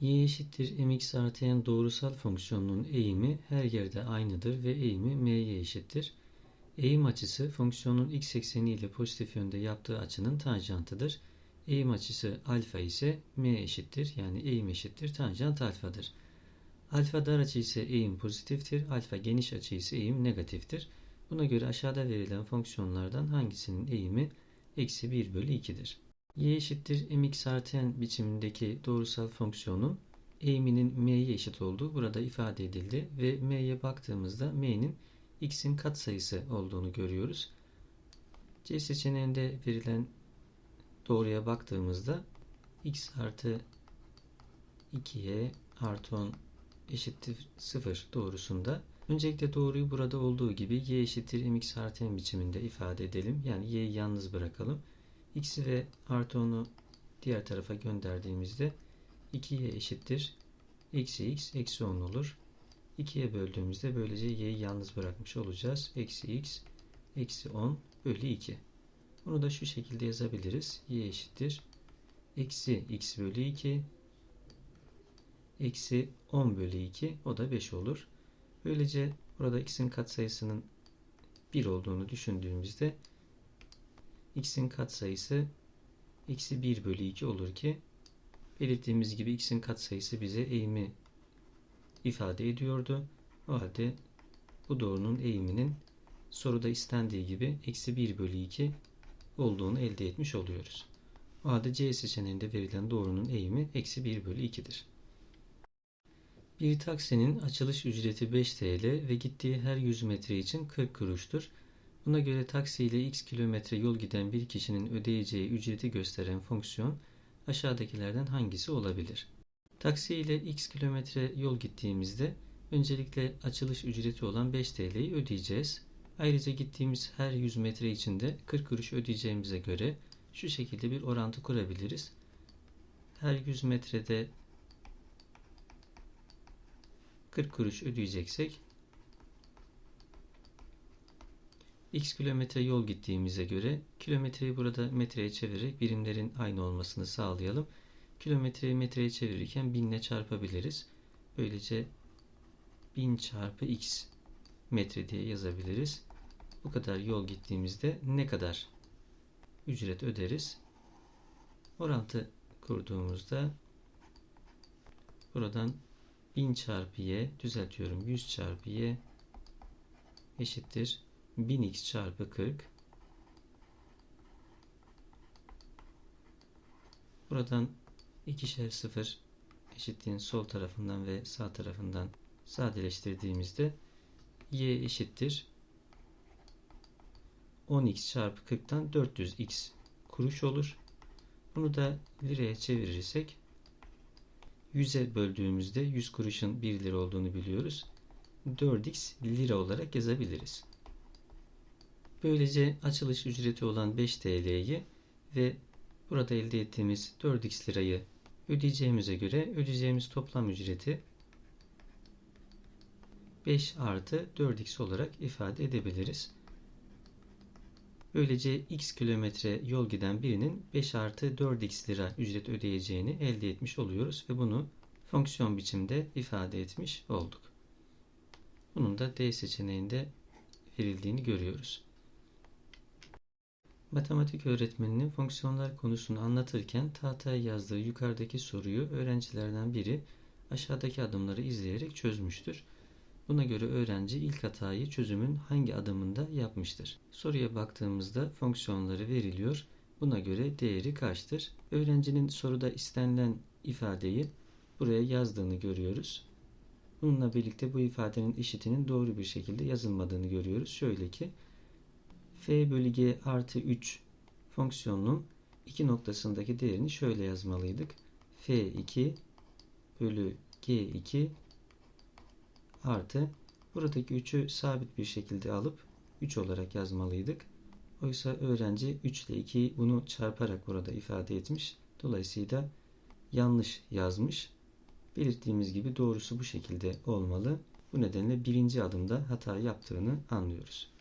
y eşittir mx artı n doğrusal fonksiyonunun eğimi her yerde aynıdır ve eğimi m'ye eşittir. Eğim açısı fonksiyonun x ekseni ile pozitif yönde yaptığı açının tanjantıdır. Eğim açısı alfa ise m eşittir yani eğim eşittir tanjant alfadır. Alfa dar açı ise eğim pozitiftir, alfa geniş açı ise eğim negatiftir. Buna göre aşağıda verilen fonksiyonlardan hangisinin eğimi eksi 1 bölü 2'dir? Y eşittir mx artı n biçimindeki doğrusal fonksiyonun eğiminin m'ye eşit olduğu burada ifade edildi ve m'ye baktığımızda m'nin x'in katsayısı olduğunu görüyoruz. C seçeneğinde verilen doğruya baktığımızda x artı 2y artı 10 eşittir 0 doğrusunda öncelikle doğruyu burada olduğu gibi y eşittir mx artı n biçiminde ifade edelim. Yani y'yi yalnız bırakalım. X'i ve artı 10'u diğer tarafa gönderdiğimizde 2y eşittir eksi x eksi 10 olur. 2'ye böldüğümüzde böylece y'yi yalnız bırakmış olacağız. Eksi x eksi 10 bölü 2. Bunu da şu şekilde yazabiliriz. y eşittir eksi x bölü 2 eksi 10 bölü 2 o da 5 olur. Böylece burada x'in katsayısının 1 olduğunu düşündüğümüzde x'in katsayısı eksi 1 bölü 2 olur ki belirttiğimiz gibi x'in katsayısı bize eğimi ifade ediyordu. O halde bu doğrunun eğiminin soruda istendiği gibi eksi 1 bölü 2 olduğunu elde etmiş oluyoruz. O halde C seçeneğinde verilen doğrunun eğimi eksi 1 bölü 2'dir. Bir taksinin açılış ücreti 5 TL ve gittiği her 100 metre için 40 kuruştur. Buna göre taksi ile x kilometre yol giden bir kişinin ödeyeceği ücreti gösteren fonksiyon aşağıdakilerden hangisi olabilir? Taksi ile x kilometre yol gittiğimizde öncelikle açılış ücreti olan 5 TL'yi ödeyeceğiz. Ayrıca gittiğimiz her 100 metre içinde 40 kuruş ödeyeceğimize göre şu şekilde bir orantı kurabiliriz. Her 100 metrede 40 kuruş ödeyeceksek x kilometre yol gittiğimize göre kilometreyi burada metreye çevirerek birimlerin aynı olmasını sağlayalım. Kilometreyi metreye çevirirken 1000 ile çarpabiliriz. Böylece 1000 çarpı x metre diye yazabiliriz. Bu kadar yol gittiğimizde ne kadar ücret öderiz? Orantı kurduğumuzda buradan 1000 çarpı y düzeltiyorum 100 çarpı y eşittir 1000x çarpı 40 buradan ikişer sıfır eşitliğin sol tarafından ve sağ tarafından sadeleştirdiğimizde y eşittir 10x çarpı 40'tan 400x kuruş olur. Bunu da liraya çevirirsek 100'e böldüğümüzde 100 kuruşun 1 lira olduğunu biliyoruz. 4x lira olarak yazabiliriz. Böylece açılış ücreti olan 5 TL'yi ve burada elde ettiğimiz 4x lirayı ödeyeceğimize göre ödeyeceğimiz toplam ücreti 5 artı 4x olarak ifade edebiliriz. Böylece x kilometre yol giden birinin 5 artı 4x lira ücret ödeyeceğini elde etmiş oluyoruz ve bunu fonksiyon biçimde ifade etmiş olduk. Bunun da D seçeneğinde verildiğini görüyoruz. Matematik öğretmeninin fonksiyonlar konusunu anlatırken tahtaya yazdığı yukarıdaki soruyu öğrencilerden biri aşağıdaki adımları izleyerek çözmüştür. Buna göre öğrenci ilk hatayı çözümün hangi adımında yapmıştır? Soruya baktığımızda fonksiyonları veriliyor. Buna göre değeri kaçtır? Öğrencinin soruda istenilen ifadeyi buraya yazdığını görüyoruz. Bununla birlikte bu ifadenin eşitinin doğru bir şekilde yazılmadığını görüyoruz. Şöyle ki f bölü g artı 3 fonksiyonunun iki noktasındaki değerini şöyle yazmalıydık. f2 bölü g2 artı buradaki 3'ü sabit bir şekilde alıp 3 olarak yazmalıydık. Oysa öğrenci 3 ile 2'yi bunu çarparak burada ifade etmiş. Dolayısıyla yanlış yazmış. Belirttiğimiz gibi doğrusu bu şekilde olmalı. Bu nedenle birinci adımda hata yaptığını anlıyoruz.